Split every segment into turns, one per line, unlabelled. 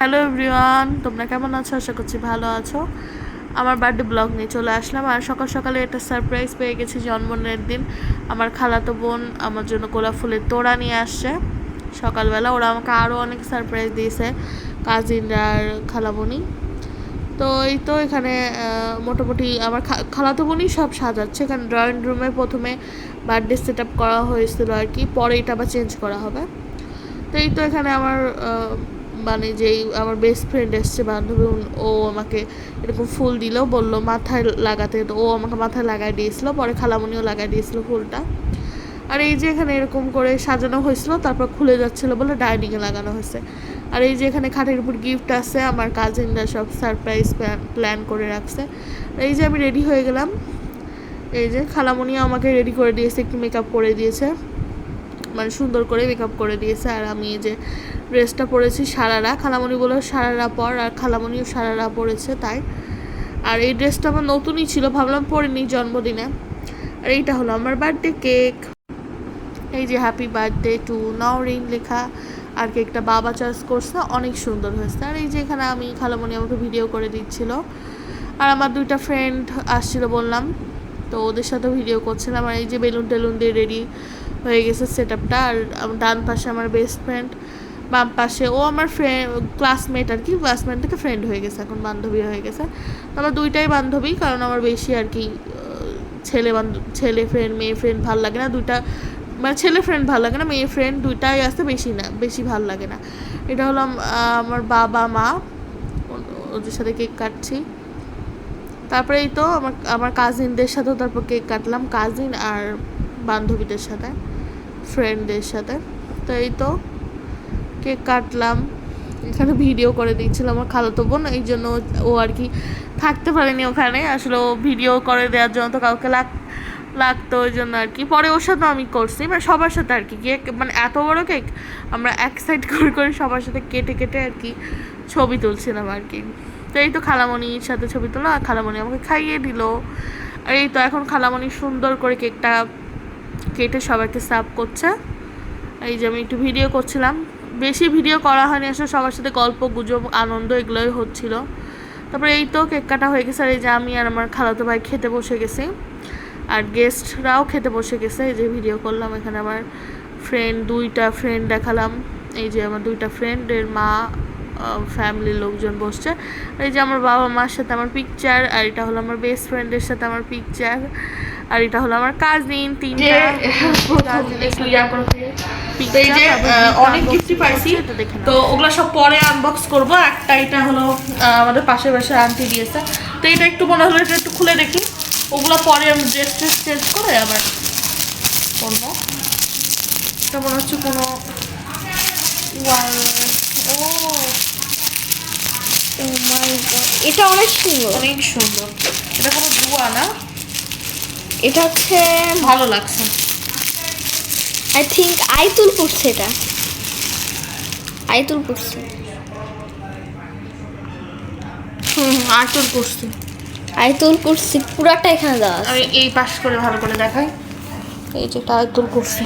Hello everyone তোমরা কেমন আছো? আশা করছি ভালো আছো। আমার বার্থডে ব্লগ নিয়ে চলে আসলাম। আর সকাল সকালে একটা সারপ্রাইজ পেয়ে গেছি জন্মদিনের দিন। আমার খালাতো বোন আমার জন্য গোলাপ ফুলের তোড়া নিয়ে আসছে। সকালবেলা ওরা আমাকে আরও অনেক সারপ্রাইজ দিয়েছে। কাজিন আর খালাবনি তো এই তো এখানে মোটামুটি আমার খালাতো বোনই সব সাজাচ্ছে। এখানে ড্রয়িং রুমে প্রথমে বার্থডে সেট আপ করা হয়েছিল আর কি, পরে এটা আবার চেঞ্জ করা হবে। তো এই তো এখানে আমার মানে যেই আমার বেস্ট ফ্রেন্ড এসছে, বান্ধবী ও আমাকে এরকম ফুল দিল, বলল মাথায় লাগাতে, তো ও আমাকে মাথায় লাগাই দিয়েছিল, পরে খালামণিও লাগাই দিয়েছিল ফুলটা। আর এই যে এখানে এরকম করে সাজানো হয়েছিল, তারপর খুলে যাচ্ছিল বলে ডাইনিংয়ে লাগানো হয়েছে। আর এই যে এখানে খাটের উপর গিফট আছে, আমার কাজিনরা সব সারপ্রাইজ প্ল্যান করে রাখছে। এই যে আমি রেডি হয়ে গেলাম। এই যে খালামণিও আমাকে রেডি করে দিয়েছে, একটু মেকআপ করে দিয়েছে। মানে সুন্দর করে মেকআপ করে দিয়েছে। আর আমি এই যে ড্রেসটা পরেছি সারারা। খালামণি বলে সারারা পর, আর খালামণিও সারারা পরেছে তাই। আর এই ড্রেসটা আমার নতুনই ছিল, ভাবলাম পরে পরিনি জন্মদিনে। আর এইটা হলো আমার বার্থডে কেক এই যে হ্যাপি বার্থডে টু নাওরিন লেখা। আর কেকটা বাবা চয়েস করছে, অনেক সুন্দর হয়েছে। আর এই যে এখানে আমি, খালামণি আমাকে ভিডিও করে দিচ্ছিল। আর আমার দুইটা ফ্রেন্ড আসছিল বললাম, তো ওদের সাথে ভিডিও করছিলাম। আর এই যে বেলুন টেলুন দিয়ে রেডি হয়ে গেছে সেট আপটা আর ডান পাশে আমার বেস্ট ফ্রেন্ড বাম পাশে ও আমার ফ্রেন্ড ক্লাসমেট আর কি ক্লাসমেট থেকে ফ্রেন্ড হয়ে গেছে, এখন বান্ধবী হয়ে গেছে। আমার দুইটাই বান্ধবী, কারণ আমার বেশি আর কি ছেলে বান্ধব ছেলে ফ্রেন্ড মেয়ে ফ্রেন্ড ভালো লাগে না। দুইটা মানে ছেলে ফ্রেন্ড ভালো লাগে না মেয়ে ফ্রেন্ড দুইটাই আছে বেশি না, বেশি ভালো লাগে না। এটা হলো আমার বাবা, মা ওদের সাথে কেক কাটছি। তারপরে এই তো আমার আমার কাজিনদের সাথেও তারপর কেক কাটলাম কাজিন আর বান্ধবীদের সাথে ফ্রেন্ডদের সাথে। তো এই তো কেক কাটলাম, এখানে ভিডিও করে দিচ্ছিল আমার খালাতো বোন, এই জন্য ও আর কি থাকতে পারেনি ওখানে। আসলে ও ভিডিও করে দেওয়ার জন্য তো কাউকে লাগ লাগতো ওই জন্য আর কি। পরে ওর সাথে আমি করছি মানে সবার সাথে আর কি। কেক মানে এত বড় কেক, আমরা এক সাইড করে করে সবার সাথে কেটে কেটে আর কি ছবি তুলছিলাম আর কি। তো এই তো খালামণির সাথে ছবি তোলা, আর খালামণি আমাকে খাইয়ে দিল। আর এই তো এখন খালামণি সুন্দর করে কেকটা কেটে সবাইকে সার্ভ করছে। এই যে আমি একটু ভিডিও করছিলাম। বেশি ভিডিও করা হয়নি, আসলে সবার সাথে গল্প, গুজব, আনন্দ এগুলোই হচ্ছিল। তারপরে এই তো কেক কাটা হয়ে গেছে, আর এই যে আমি আর আমার খালাতো ভাই খেতে বসে গেছি। আর গেস্টরাও খেতে বসে গেছে। এই যে ভিডিও করলাম এখানে আমার ফ্রেন্ড দুইটা ফ্রেন্ড দেখালাম। এই যে আমার দুইটা ফ্রেন্ডের মা ফ্যামিলির লোকজন বসছে। আর এই যে আমার বাবা মার সাথে আমার পিকচার আর এটা হলো আমার বেস্ট ফ্রেন্ডের সাথে আমার পিকচার আর এটা হলো আমার কাজিন তিনটা।
অনেক গিফটই পাইছি। তো ওগুলো সব পরে আনবক্স করব। একটা এটা হলো আমাদের পাশের বাসার আন্টি দিয়েছে। তো এটা একটু মনে হলো এটা একটু খুলে দেখি। ওগুলো পরে আমি ড্রেস ট্রেস চেঞ্জ করে আবার করব। এটা মনে হচ্ছে কোনো ও
এটা অনেক সুন্দর।
অনেক সুন্দর। এটা কোনো ধোয়া না।
এটা হচ্ছে
ভালো লাগছে।
আই থিঙ্ক আইতুল পড়ছে এটা। আইতুল পড়ছে।
হুম আটল করছি
আইতুল করছে পুরাটা এখানে দেওয়া আছে।
আমি এই পাশ করে ভালো করে দেখাই। এই যে আয়তল করছি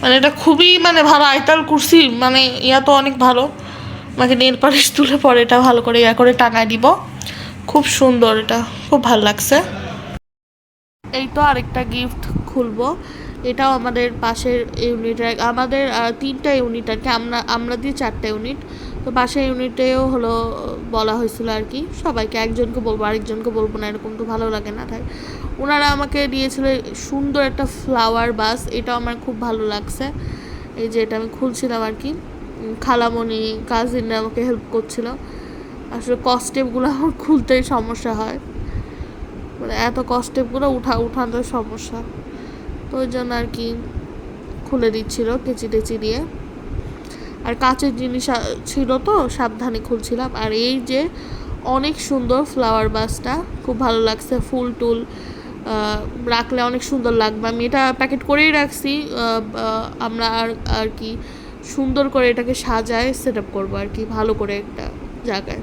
মানে এটা খুবই মানে ভালো আয়তাল কুর্সি মানে ইয়া তো অনেক ভালো। আমাকে নেল পালিশ তুলে পরে এটা ভালো করে ইয়া করে টাঙায় দিব। খুব সুন্দর এটা খুব ভালো লাগছে।
এই তো আরেকটা গিফট খুলবো। এটাও আমাদের পাশের ইউনিট আমাদের তিনটা ইউনিট আর কি আমরা আমরা দিয়ে চারটা ইউনিট। তো পাশের ইউনিটেও হলো বলা হয়েছিল আর কি, সবাইকে একজনকে বলব, আরেকজনকে বলব না, এরকম তো ভালো লাগে না তাই ওনারা আমাকে দিয়েছিল সুন্দর একটা ফ্লাওয়ার বাস এটা আমার খুব ভালো লাগছে। এই যে এটা আমি খুলছিলাম আর কি খালামণি কাজিনরা আমাকে হেল্প করছিল। আসলে কস্টেপগুলো আমার খুলতেই সমস্যা হয়। মানে এত কস্টেপগুলো উঠা, উঠানোর সমস্যা। তো ওই জন্য আর কি খুলে দিচ্ছিল কেচি টেচি দিয়ে। আর কাচের জিনিস ছিল তো, সাবধানে খুলছিলাম। আর এই যে অনেক সুন্দর ফ্লাওয়ার বাসটা, খুব ভালো লাগছে, ফুল টুল রাখলে অনেক সুন্দর লাগবে। আমি এটা প্যাকেট করেই রাখছি আমরা আর আর কি সুন্দর করে এটাকে সাজায় সেট আপ করব আর কি, ভালো করে একটা জায়গায়।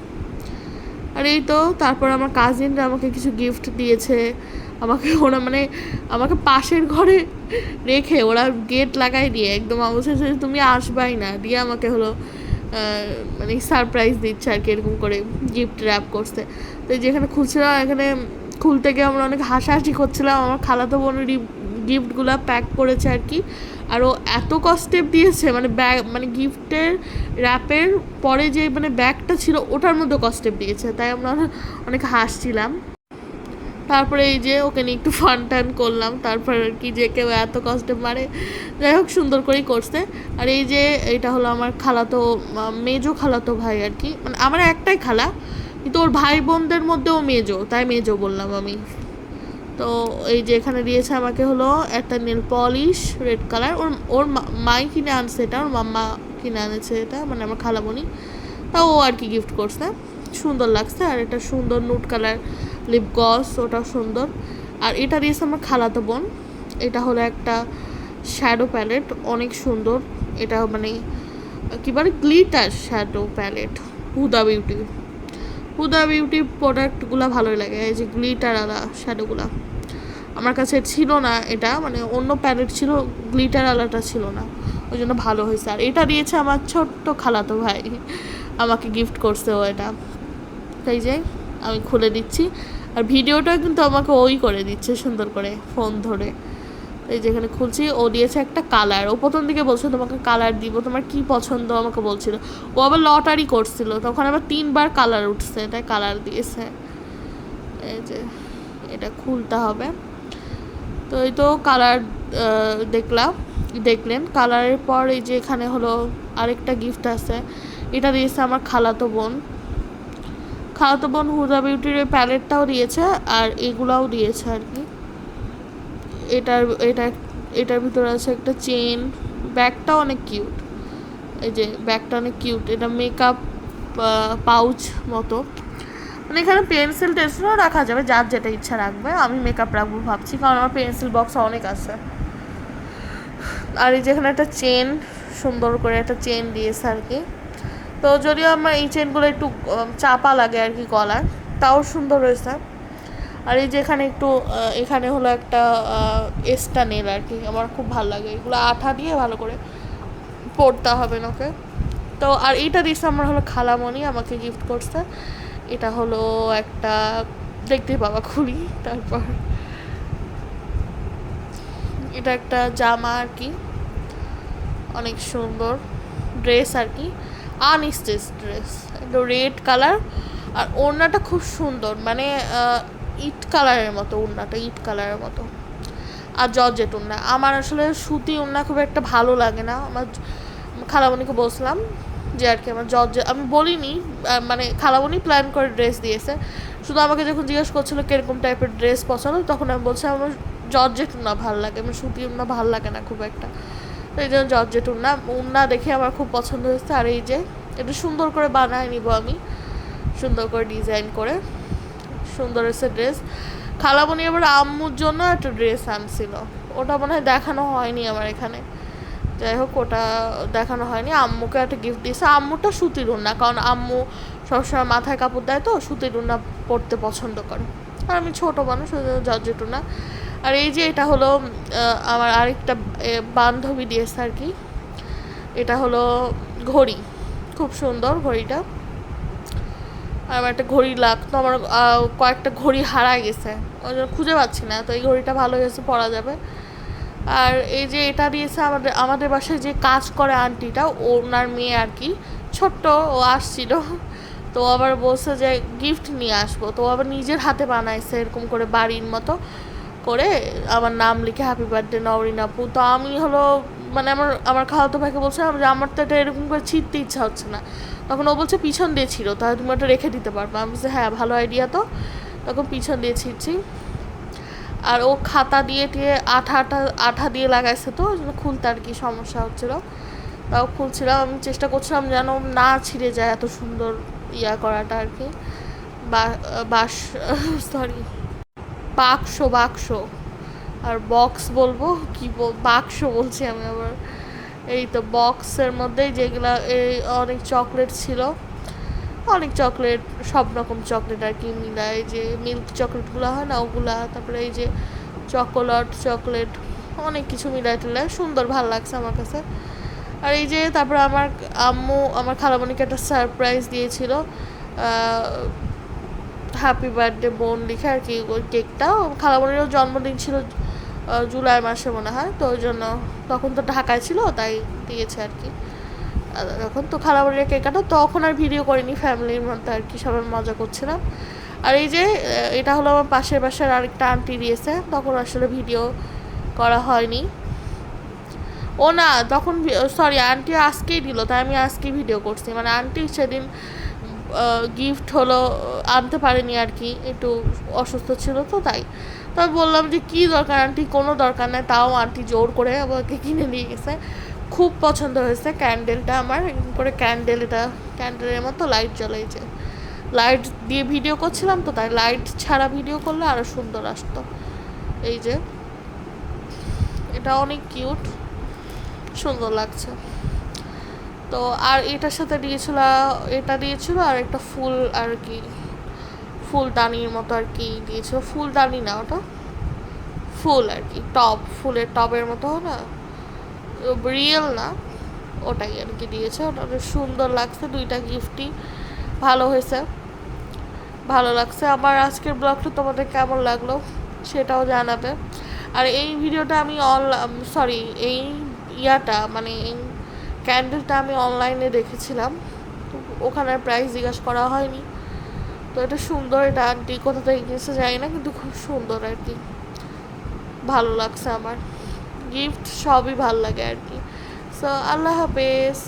আর এই তো, তারপর আমার কাজিনরা আমাকে কিছু গিফট দিয়েছে আমাকে ওরা মানে আমাকে পাশের ঘরে রেখে ওরা গেট লাগাই দিয়ে একদম অবশেষে তুমি আসবাই না, দিয়ে আমাকে হলো মানে সারপ্রাইজ দিচ্ছে আর কি এরকম করে গিফট র্যাপ করছে তো যেখানে খুলছিলাম, এখানে খুলতে গিয়ে আমরা অনেক হাসাহাসি করছিলাম, আমার খালাতো বোনের গিফটগুলো প্যাক করেছে আর কি। আর ও এত কস্টেপ দিয়েছে মানে ব্যাগ মানে গিফটের র্যাপের পরে যে মানে ব্যাগটা ছিল, ওটার মধ্যে কস্টেপ দিয়েছে, তাই আমরা অনেক হাসছিলাম। তারপরে এই যে ওকে নিয়ে একটু ফান টান করলাম, তারপর আর কি যে কেউ এত কষ্টে মারে যাই হোক, সুন্দর করেই করছে। আর এই যে এটা হলো আমার খালাতো মেজো খালাতো ভাই আর কি। মানে আমার একটাই খালা, কিন্তু ওর ভাই বোনদের মধ্যেও মেজো, তাই মেজো বললাম আমি। তো এই যে এখানে দিয়েছে আমাকে হলো একটা নীল পলিশ রেড কালার ওর ওর মাই কিনে আনছে এটা, ওর মাম্মা কিনে আনেছে এটা মানে আমার খালা খালামণি। তা ও আর কি গিফট করছে। সুন্দর লাগছে, আর এটা সুন্দর নুট কালার লিপ গস ওটাও সুন্দর। আর এটা দিয়েছে আমার খালাতো বোন। এটা হলো একটা শ্যাডো প্যালেট অনেক সুন্দর। এটা মানে কী বলে glitter shadow palette Huda beauty Huda beauty প্রোডাক্টগুলো ভালোই লাগে, এই যে গ্লিটার আলা শ্যাডোগুলা আমার কাছে ছিল না এটা মানে অন্য প্যালেট ছিল গ্লিটার আলাটা ছিল না। ওই জন্য ভালো হয়েছে। আর এটা দিয়েছে আমার ছোট্ট খালাতো ভাই। আমাকে গিফট করছে ও এটা। তাই যে আমি খুলে দিচ্ছি। আর ভিডিওটা কিন্তু আমাকে ওই করে দিচ্ছে সুন্দর করে, ফোন ধরে। এই যেখানে খুলছি, ও দিয়েছে একটা কালার। ও প্রথম দিকে বলছে তোমাকে কালার দিব, তোমার কি পছন্দ? আমাকে বলছিল। ও আবার লটারি করছিল, তখন আবার তিনবার কালার উঠছে তাই কালার দিয়েছে। এই যে, এটা খুলতে হবে। তো এই তো কালার দেখলাম, দেখলেন। কালারের পর এই যে এখানে হলো আরেকটা গিফট আছে। এটা দিয়েছে আমার খালাতো বোন। খালাতো বোন হুদা বিউটির ওই প্যালেটটাও দিয়েছে আর এগুলাও দিয়েছে আর কি। এটার, এটা, এটার ভিতরে আছে একটা চেন ব্যাগটাও অনেক কিউট। এই যে ব্যাগটা অনেক কিউট, এটা মেকআপ পাউচ মতো। মানে এখানে পেন্সিল টেন্সিলও রাখা যাবে, যার যেটা ইচ্ছা রাখবে, আমি মেকআপ রাখব ভাবছি, কারণ আমার পেন্সিল বক্স অনেক আছে। আর এই যেখানে একটা চেন, সুন্দর করে একটা চেন দিয়েছে আর কি। তো যদিও আমার এই চেনগুলো একটু চাপা লাগে আর কি গলার, তাও সুন্দর হয়েছে। আর এই যে এখানে একটু এখানে হলো একটা এসটা নেল আর কি, আমার খুব ভালো লাগে। এগুলো আঠা দিয়ে ভালো করে পড়তে হবে ওকে। তো আর এইটা দিয়েছে আমার হলো খালামণি, আমাকে গিফট করছে। এটা হলো একটা, দেখতে পাবা খুলি, তারপর। এটা একটা জামা আর কি, অনেক সুন্দর ড্রেস আর কি। আনস্টেজ ড্রেস একটু রেড কালার। আর ওড়নাটা খুব সুন্দর মানে ইট কালারের মতো ওড়নাটা, ইট কালারের মতো। আর জর্জেট ওড়না, আমার আসলে সুতি ওড়না খুব একটা ভালো লাগে না। আমার খালামণিকে বসলাম যে আর কি, আমার জর্জে, আমি বলিনি মানে খালামণি প্ল্যান করে ড্রেস দিয়েছে। শুধু আমাকে যখন জিজ্ঞেস করছিল কীরকম টাইপের ড্রেস পছন্দ, তখন আমি বলছি আমার জর্জেট উন্না ভালো লাগে, আমার সুতি উন্না ভালো লাগে না খুব একটা। তো এই জন্য জর্জেট উন্না উন্না দেখে আমার খুব পছন্দ হয়েছে। আর এই যে এটা সুন্দর করে বানায় নিব আমি। সুন্দর করে ডিজাইন করে। সুন্দর এসে ড্রেস খালামণি আবার আম্মুর জন্য একটা ড্রেস আনছিল। ওটা মনে হয় দেখানো হয়নি আমার এখানে। যাই হোক, ওটা দেখানো হয়নি। আম্মুকে একটা গিফট দিয়েছে। আম্মুটা সুতির উন্না, কারণ আম্মু সবসময় মাথায় কাপড় দেয় তো, সুতির উন্না পরতে পছন্দ করে। আর আমি ছোটো মানুষ, ওই জন্য জর্জেট উন্না আর এই যে এটা হলো আমার আরেকটা বান্ধবী দিয়েছে আর কি। এটা হলো ঘড়ি, খুব সুন্দর ঘড়িটা। আর আমার একটা ঘড়ি লাগতো আমার কয়েকটা ঘড়ি হারায় গেছে। ওই জন্য খুঁজে পাচ্ছি না, তো এই ঘড়িটা ভালো হয়েছে, পরা যাবে। আর এই যে এটা দিয়েছে আমাদের আমাদের বাসায় যে কাজ করে আন্টিটা, ওনার মেয়ে আর কি, ছোট্ট, ও আসছিল। তো আবার বলছে যে গিফট নিয়ে আসব, তো আবার নিজের হাতে বানাইছে, এরকম করে বাড়ির মতো। করে আমার নাম লিখে হ্যাপি বার্থডে নওরিন আপু। তো আমি হলো মানে আমার আমার খাওয়াতো ভাইকে বলছিলাম যে আমার তো এটা এরকম করে ছিঁড়তে ইচ্ছা হচ্ছে না। তখন ও বলছে, পিছন দিয়ে ছিল তাহলে তুমি ওটা রেখে দিতে পারবে। আমি বলছি হ্যাঁ ভালো আইডিয়া তো। তখন পিছন দিয়ে ছিঁড়ছি। আর ও খাতা দিয়ে টিয়ে আঠা আঠা আঠা দিয়ে লাগাইছে তো খুলতে আর কি সমস্যা হচ্ছিল। তাও খুলছিলাম, আমি চেষ্টা করছিলাম যেন না ছিঁড়ে যায় এত সুন্দর ইয়া করাটা আর কি। বাস সরি বাক্স বাক্স। আর বক্স বলব? কি বল? বাক্স বলছি আমি আবার। এই তো বক্সের মধ্যেই যেগুলা এই অনেক চকলেট ছিল। অনেক চকলেট সব রকম চকলেট আর কি মিলায়। যে মিল্ক চকলেটগুলো হয় না, ওগুলা, তারপরে এই যে চকোলেট চকলেট অনেক কিছু মিলায় টিলায়। সুন্দর, ভালো লাগছে আমার কাছে। আর এই যে তারপরে আমার আম্মু, আমার খালামণিকে একটা সারপ্রাইজ দিয়েছিল। হ্যাপি বার্থডে বোন লিখে আর কি ওই কেকটা খালা খালামণিরও জন্মদিন ছিল জুলাই মাসে মনে হয়, তো ওই জন্য তখন তো ঢাকায় ছিল, তাই দিয়েছে আর কি। এখন তো খালামণির কেক কাটা তখন আর ভিডিও করিনি ফ্যামিলির মধ্যে আর কি, সবাই মজা করছিলাম আর এই যে এটা হলো আমার পাশের বাসার আরেকটা আন্টি দিয়েছে, তখন আসলে ভিডিও করা হয়নি। ও না, তখন সরি আন্টি আজকেই দিল, তাই আমি আজকেই ভিডিও করছি। মানে আন্টি সেদিন গিফট হলো আনতে পারেনি আর কি, একটু অসুস্থ ছিল তো তাই। তো আমি বললাম যে, কী দরকার আন্টি? কোনো দরকার নেই, তাও আন্টি জোর করে আমাকে কিনে নিয়ে গেছে। খুব পছন্দ হয়েছে ক্যান্ডেলটা আমার, এরকম করে ক্যান্ডেল এটা ক্যান্ডেলের মতো লাইট জ্বলাইছে। লাইট দিয়ে ভিডিও করছিলাম তো তাই লাইট ছাড়া ভিডিও করলে আরও সুন্দর আসতো। এই যে, এটা অনেক কিউট সুন্দর লাগছে। তো আর এটার সাথে দিয়েছিল, এটা দিয়েছিল আর একটা ফুল আর কি, ফুলদানির মতো আর কি দিয়েছিল। ফুলদানি না ওটা? ফুল আর কি, টব, ফুলের টবের মতো না? রিয়েল না, ওটাই আর কি দিয়েছে। ওটা সুন্দর লাগছে, দুইটা গিফটই ভালো হয়েছে, ভালো লাগছে। আমার আজকের ব্লগটা তোমাদের কেমন লাগল সেটাও জানাবে। আর এই ভিডিওটা আমি অনলাইন সরি এই ইয়াটা মানে এই ক্যান্ডেলটা আমি অনলাইনে দেখেছিলাম। তো ওখানে প্রাইস জিজ্ঞাসা করা হয়নি। তো এটা সুন্দর, এটা আন্টি কোথা থেকে কিনেছে যাই না, কিন্তু খুব সুন্দর আর কি ভালো লাগছে আমার। গিফট সবই ভালো লাগে আর কি সো আল্লাহ হাফেজ।